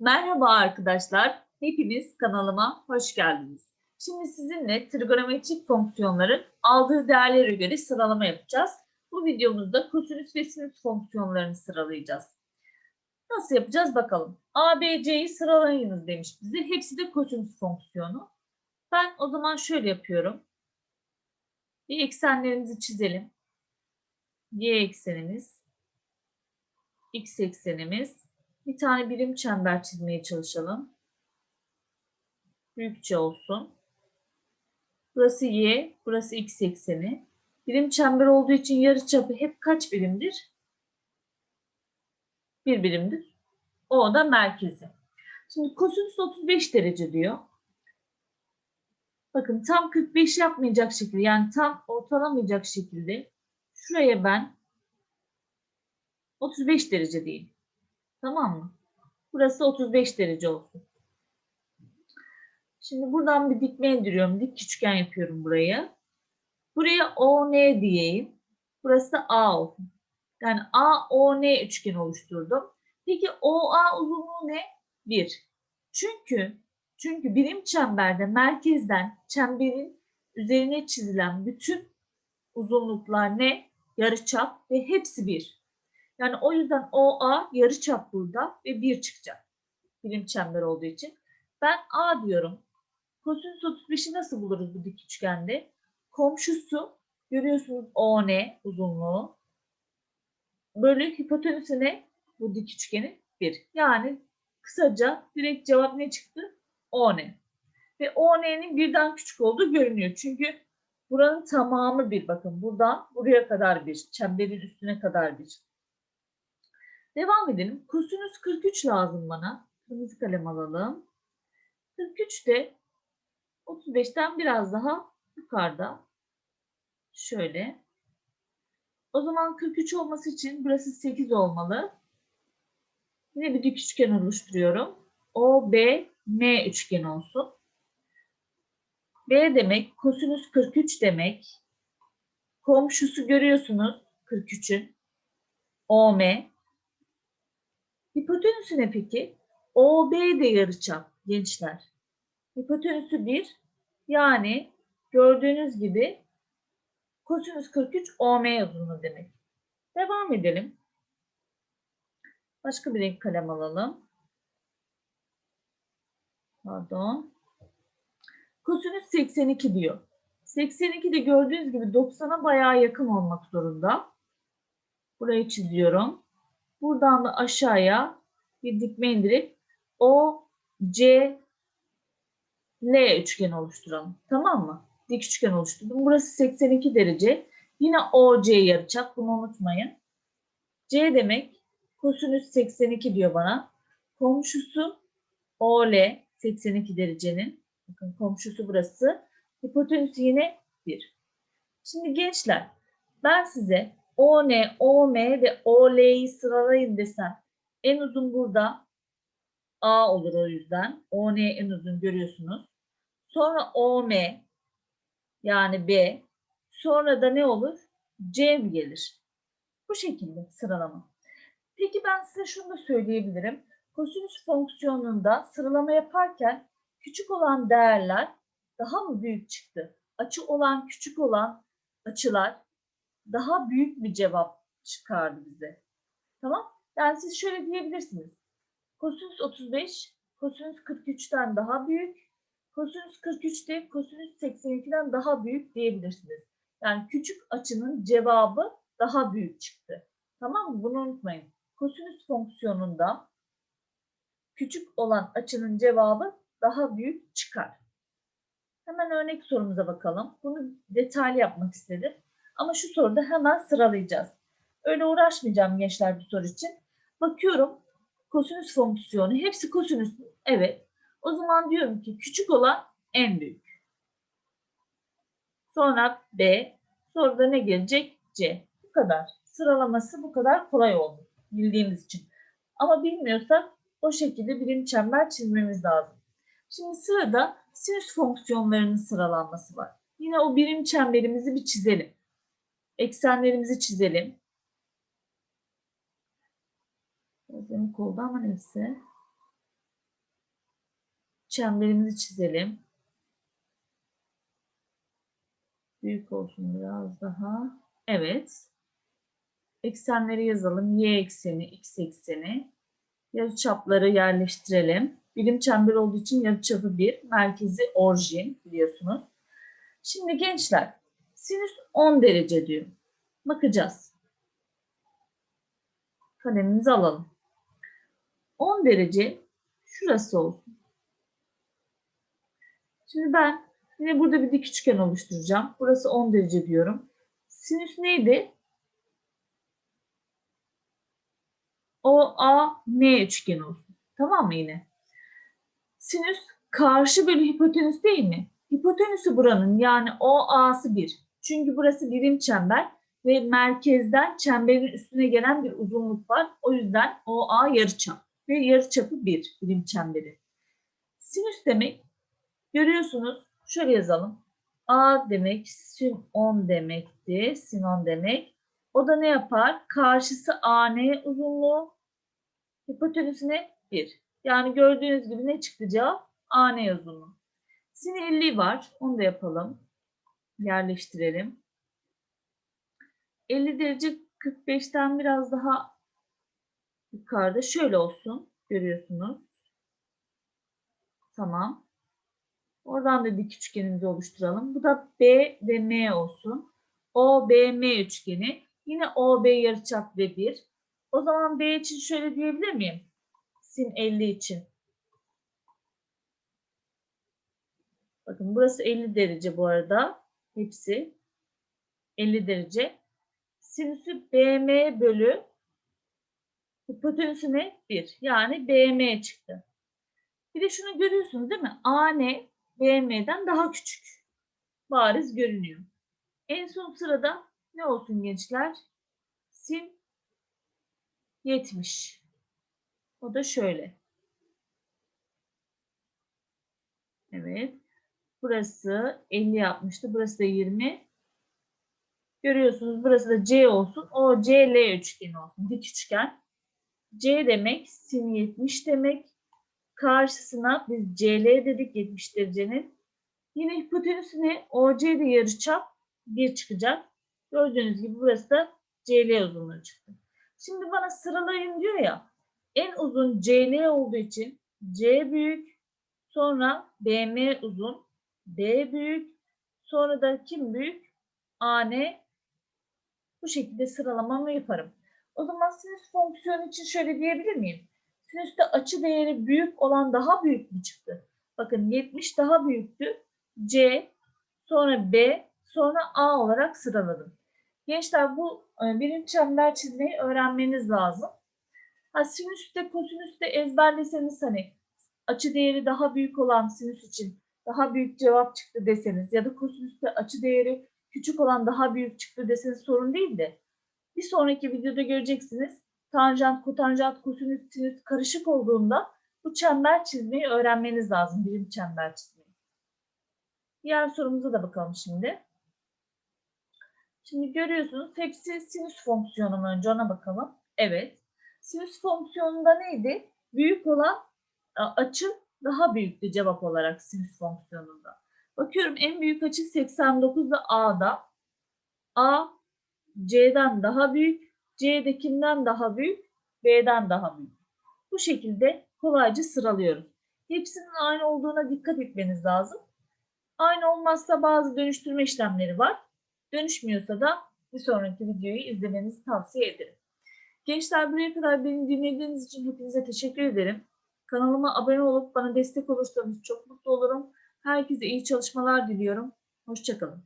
Merhaba arkadaşlar. Hepiniz kanalıma hoş geldiniz. Şimdi sizinle trigonometrik fonksiyonların aldığı değerlere göre sıralama yapacağız. Bu videomuzda kosinüs ve sinüs fonksiyonlarını sıralayacağız. Nasıl yapacağız bakalım. A, B, C'yi sıralayınız demiş bize. Hepsi de kosinüs fonksiyonu. Ben o zaman şöyle yapıyorum. Bir eksenlerimizi çizelim. Y eksenimiz, X eksenimiz, bir tane birim çember çizmeye çalışalım. Büyükçe olsun. Burası y, burası x ekseni. Birim çember olduğu için yarıçapı hep kaç birimdir? Bir birimdir. O da merkezi. Şimdi kosinüs 35 derece diyor. Bakın tam 45 yapmayacak şekilde yani tam ortalamayacak şekilde şuraya ben 35 derece diyeyim. Tamam mı? Burası 35 derece olsun. Şimdi buradan bir dikme indiriyorum. Dik üçgen yapıyorum buraya. Buraya ON diyeyim. Burası A olsun. Yani AON üçgen oluşturdum. Peki OA uzunluğu ne? 1. Çünkü çünkü birim çemberde merkezden çemberin üzerine çizilen bütün uzunluklar ne? Yarıçap ve hepsi 1. Yani o yüzden OA yarıçap burada ve 1 çıkacak. Birim çember olduğu için. Ben A diyorum. Kosinüs 35'i nasıl buluruz bu dik üçgende? Komşusu görüyorsunuz ON uzunluğu. Bölü hipotenüsüne bu dik üçgenin 1. Yani kısaca direkt cevap ne çıktı? ON. Ve ON'nin birden küçük olduğu görünüyor. Çünkü buranın tamamı bir bakın. Buradan buraya kadar bir. Çemberin üstüne kadar bir. Devam edelim. Kosinüs 43 lazım bana. Kırmızı kalem alalım. 43 de 35'ten biraz daha yukarıda. Şöyle. O zaman 43 olması için burası 8 olmalı. Yine bir dik üçgen oluşturuyorum. O, B, M üçgen olsun. B demek kosinüs 43 demek. Komşusu görüyorsunuz 43'ün. OM. Hipotenüsü ne peki? OB de yarıçap gençler. Hipotenüsü 1. Yani gördüğünüz gibi kosinüs 43 OM uzunluğu demek. Devam edelim. Başka bir renk kalem alalım. Pardon. Kosinüs 82 diyor. 82 de gördüğünüz gibi 90'a bayağı yakın olmak zorunda. Burayı çiziyorum. Buradan da aşağıya bir dikme indirip O, C, L üçgeni oluşturalım. Tamam mı? Dik üçgen oluşturdum. Burası 82 derece. Yine OC yarıçap. Bunu unutmayın. C demek kosinüs 82 diyor bana. Komşusu OL 82 derecenin. Bakın komşusu burası. Hipotenüsü yine 1. Şimdi gençler ben size ON, OM ve OL'yi sıralayın desem en uzun burada A olur o yüzden. ON en uzun görüyorsunuz. Sonra OM yani B. Sonra da ne olur? C mi gelir? Bu şekilde sıralama. Peki ben size şunu da söyleyebilirim. Kosinüs fonksiyonunda sıralama yaparken küçük olan değerler daha mı büyük çıktı? Açı olan küçük olan açılar daha büyük bir cevap çıkardı bize. Tamam? Yani siz şöyle diyebilirsiniz. Kosinüs 35 kosinüs 43'ten daha büyük. Kosinüs 43 de kosinüs 82'den daha büyük diyebilirsiniz. Yani küçük açının cevabı daha büyük çıktı. Tamam mı? Bunu unutmayın. Kosinüs fonksiyonunda küçük olan açının cevabı daha büyük çıkar. Hemen örnek sorumuza bakalım. Bunu detaylı yapmak istedim. Ama şu soruda hemen sıralayacağız. Öyle uğraşmayacağım gençler bu soru için. Bakıyorum kosinüs fonksiyonu hepsi kosinüs. Evet. O zaman diyorum ki küçük olan en büyük. Sonra B. Sonra da ne gelecek? C. Bu kadar. Sıralaması bu kadar kolay oldu. Bildiğimiz için. Ama bilmiyorsak o şekilde birim çember çizmemiz lazım. Şimdi sırada sinüs fonksiyonlarının sıralanması var. Yine o birim çemberimizi bir çizelim. Eksenlerimizi çizelim. Gözlerim kolda ama neyse. çemberimizi çizelim. Büyük olsun biraz daha. Evet. Eksenleri yazalım. Y ekseni, X ekseni. Yarıçapları yerleştirelim. Birim çember olduğu için yarıçapı 1, merkezi orijin biliyorsunuz. Şimdi gençler, sinüs 10 derece diyor. Bakacağız. Kalemimizi alalım. 10 derece şurası olsun. Şimdi ben yine burada bir dik üçgen oluşturacağım. Burası 10 derece diyorum. Sinüs neydi? OAM üçgeni olsun. Tamam mı yine? Sinüs karşı bölü hipotenüs değil mi? Hipotenüsü buranın yani OA'sı 1. Çünkü burası birim çember ve merkezden çemberin üstüne gelen bir uzunluk var. O yüzden OA yarıçap ve yarıçapı 1 birim çemberi. Sinüs demek görüyorsunuz şöyle yazalım. A demek sin 10 demekti. Sin 10 demek. O da ne yapar? Karşısı AN uzunluğu. Hipotenüsüne 1. Yani gördüğünüz gibi ne çıktı cevap? AN uzunluğu. Sin 50 var. Onu da yapalım. Yerleştirelim. 50 derece 45'ten biraz daha yukarıda. Şöyle olsun. Görüyorsunuz. Tamam. Oradan da dik üçgenimizi oluşturalım. Bu da B ve M olsun. OBM üçgeni. Yine OB yarıçap ve 1. O zaman B için şöyle diyebilir miyim? Sin 50 için. Bakın burası 50 derece bu arada. Hepsi 50 derece. Sinüsü BM bölü hipotenüsü ne? 1. Yani BM çıktı. Bir de şunu görüyorsunuz değil mi? AN BM'den daha küçük. Bariz görünüyor. En son sırada ne olsun gençler? Sin 70. O da şöyle. Evet. Burası 50 yapmıştı. Burası da 20. Görüyorsunuz burası da C olsun. O CL üçgeni olsun. Dik üçgen. C demek sin 70 demek. Karşısına biz CL dedik 70 derecenin. Yine hipotenüsü ne? OC'de yarıçap 1 çıkacak. Gördüğünüz gibi burası da CL uzunluğu çıktı. Şimdi bana sıralayın diyor ya. En uzun CL olduğu için C büyük, sonra BM uzun, B büyük, sonra da kim büyük? AN. Bu şekilde sıralamamı yaparım. O zaman sinüs fonksiyonu için şöyle diyebilir miyim? Sinüste açı değeri büyük olan daha büyük mü çıktı? Bakın 70 daha büyüktü. C, sonra B, sonra A olarak sıraladım. Gençler bu e, birim çember çizmeyi öğrenmeniz lazım. Ha, sinüste, kosinüste ezberleseniz hani açı değeri daha büyük olan sinüs için daha büyük cevap çıktı deseniz ya da kosinüste açı değeri küçük olan daha büyük çıktı deseniz sorun değil de bir sonraki videoda göreceksiniz tanjant, kotanjant, kosinüs, sinüs karışık olduğunda bu çember çizmeyi öğrenmeniz lazım. Birim çember çizmeyi. Diğer sorumuza da bakalım şimdi. Şimdi görüyorsunuz hepsi sinüs fonksiyonu mu? Önce ona bakalım. Evet. Sinüs fonksiyonunda neydi? Büyük olan açı daha büyüktü cevap olarak sinüs fonksiyonunda. Bakıyorum en büyük açı 89 da A'da. A C'den daha büyük. C'de kimden daha büyük? B'den daha büyük. Bu şekilde kolayca sıralıyoruz. Hepsinin aynı olduğuna dikkat etmeniz lazım. Aynı olmazsa bazı dönüştürme işlemleri var. Dönüşmüyorsa da bir sonraki videoyu izlemenizi tavsiye ederim. Gençler buraya kadar beni dinlediğiniz için hepinize teşekkür ederim. Kanalıma abone olup bana destek olursanız çok mutlu olurum. Herkese iyi çalışmalar diliyorum. Hoşçakalın.